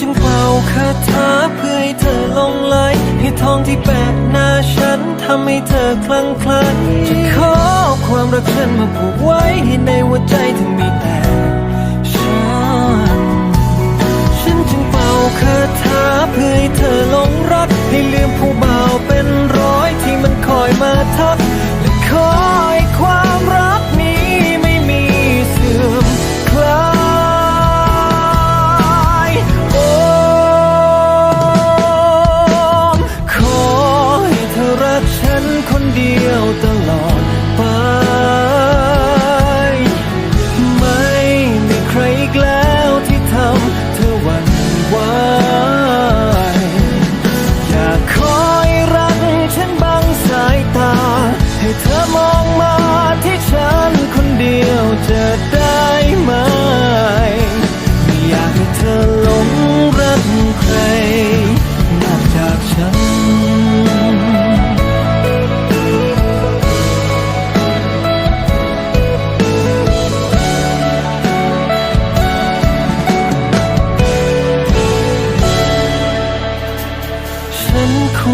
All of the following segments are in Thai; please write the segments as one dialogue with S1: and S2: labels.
S1: จึงเป่าคาถาเพื่อให้เธอลงไหลให้ทองที่แปะหน้าฉันทำให้เธอคลั่งไคล้จะขอความรักฉันมาผูกไว้ให้ในหัวใจถึงมีแต่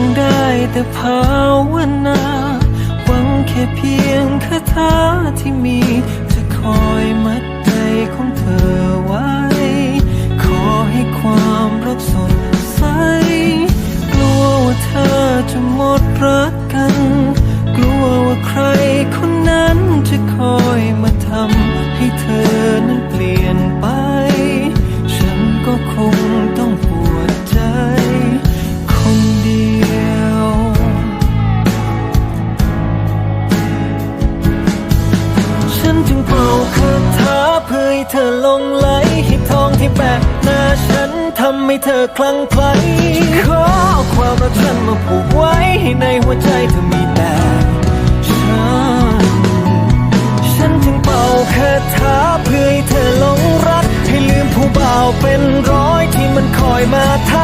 S1: งได้แต่ภาวนา หวังแค่เพียงคาถาที่มี จะคอยมัดใจของเธอไว้ ขอให้ความรักสดใส กลัวว่าเธอจะหมดรักกัน กลัวว่าใครคนนั้นจะคอยมาทำให้เธอนั้นเปลี่ยน ฉันจึงเป่าคาถาเพื่อให้เธอลงไหลให้ทองที่แปะหน้าฉันทำให้เธอคลั่งไคล้ขอเอาความรักฉันมาผูกไว้ให้ในหัวใจเธอมีแต่ฉันฉันจึงเป่าคาถาเพื่อให้เธอลงรัก ให้ลืมผู้บ่าวเป็นร้อยที่มันคอยมาทัก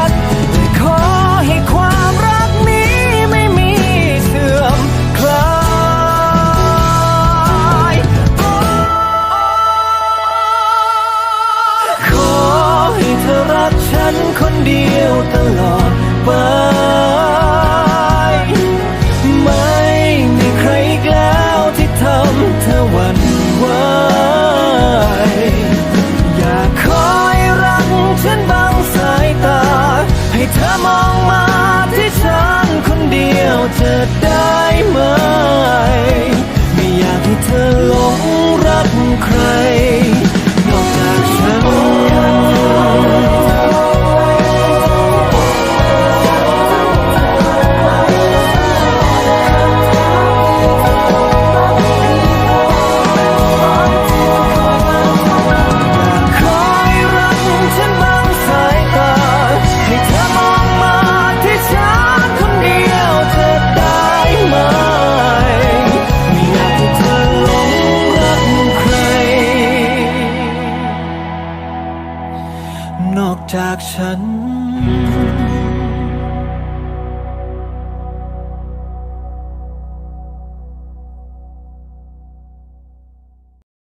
S1: ธอหวั่นไหวอยากคอยรักฉันบางสายตา ให้เธอมองมาที่ฉันคนเดียวเธอได้ไหม ไม่อยากให้เธอหลงรักใคร ฉัน